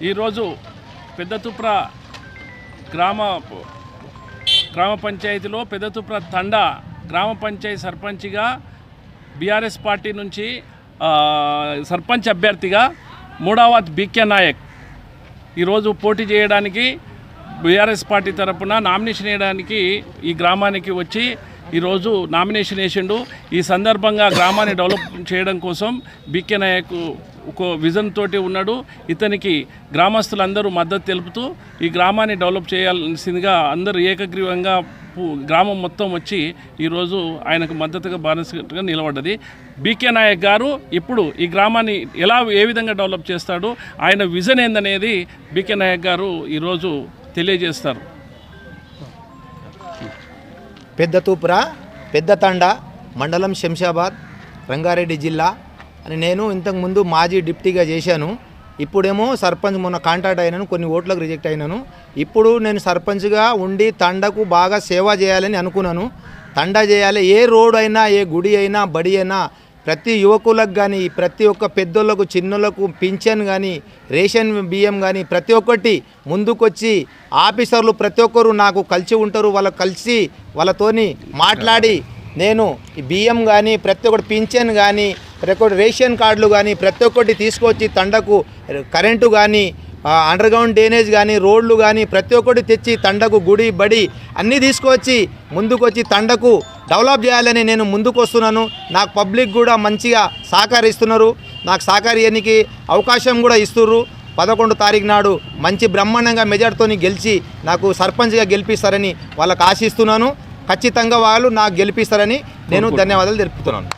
ఈరోజు పెద్దతుప్ర గ్రామ గ్రామ పంచాయతీలో పెద్దతుప్ర తండా గ్రామ పంచాయతీ సర్పంచ్గా బీఆర్ఎస్ పార్టీ నుంచి సర్పంచ్ అభ్యర్థిగా మూడావత్ బీకే నాయక్ ఈరోజు పోటీ చేయడానికి బీఆర్ఎస్ పార్టీ తరపున నామినేషన్ వేయడానికి ఈ గ్రామానికి వచ్చి ఈరోజు నామినేషన్ వేసిండు. ఈ సందర్భంగా గ్రామాన్ని డెవలప్ చేయడం కోసం బీకే నాయక్ ఒక విజన్ తోటి ఉన్నాడు. ఇతనికి గ్రామస్తులందరూ మద్దతు తెలుపుతూ ఈ గ్రామాన్ని డెవలప్ చేయాల్సిందిగా అందరూ ఏకగ్రీవంగా గ్రామం మొత్తం వచ్చి ఈరోజు ఆయనకు మద్దతుగా బానిసగా నిలబడ్డది. బీకే నాయక్ గారు ఇప్పుడు ఈ గ్రామాన్ని ఎలా ఏ విధంగా డెవలప్ చేస్తాడు ఆయన విజన్ ఏందనేది బీకే నాయక్ గారు ఈరోజు తెలియజేస్తారు. పెద్ద తూపుర పెద్ద తండ మండలం శంషాబాద్ రంగారెడ్డి జిల్లా. అని నేను ఇంతకుముందు మాజీ డిప్టీగా చేశాను. ఇప్పుడేమో సర్పంచ్ మొన్న కాంటాక్ట్ అయినాను కొన్ని ఓట్లకు రిజెక్ట్ అయినాను. ఇప్పుడు నేను సర్పంచ్గా ఉండి తండకు బాగా సేవ చేయాలని అనుకున్నాను. తండ చేయాలి. ఏ రోడ్ అయినా ఏ గుడి అయినా బడి అయినా ప్రతి యువకులకు కానీ ప్రతి ఒక్క పెద్దోళ్ళకు చిన్నోళ్ళకు పింఛన్ కానీ రేషన్ బియ్యం కానీ ప్రతి ఒక్కటి ముందుకొచ్చి ఆఫీసర్లు ప్రతి ఒక్కరు నాకు కలిసి ఉంటారు. వాళ్ళు కలిసి వాళ్ళతోని మాట్లాడి నేను ఈ బియ్యం కానీ ప్రతి ఒక్కటి పింఛన్ కానీ ప్రతి ఒక్కటి రేషన్ కార్డులు కానీ ప్రతి ఒక్కటి తీసుకొచ్చి తండకు కరెంటు కానీ అండర్ గ్రౌండ్ డ్రైనేజ్ కానీ రోడ్లు కానీ ప్రతి ఒక్కటి తెచ్చి తండకు గుడి బడి అన్నీ తీసుకొచ్చి ముందుకొచ్చి తండకు డెవలప్ చేయాలని నేను ముందుకు వస్తున్నాను. నాకు పబ్లిక్ కూడా మంచిగా సహకరిస్తున్నారు. నాకు సహకరించడానికి అవకాశం కూడా ఇస్తుర్రు. పదకొండు తారీఖు నాడు మంచి బ్రహ్మాండంగా మెజార్టీతోని గెలిచి నాకు సర్పంచ్గా గెలిపిస్తారని వాళ్ళకి ఆశిస్తున్నాను. ఖచ్చితంగా వాళ్ళు నాకు గెలిపిస్తారని నేను ధన్యవాదాలు తెలుపుతున్నాను.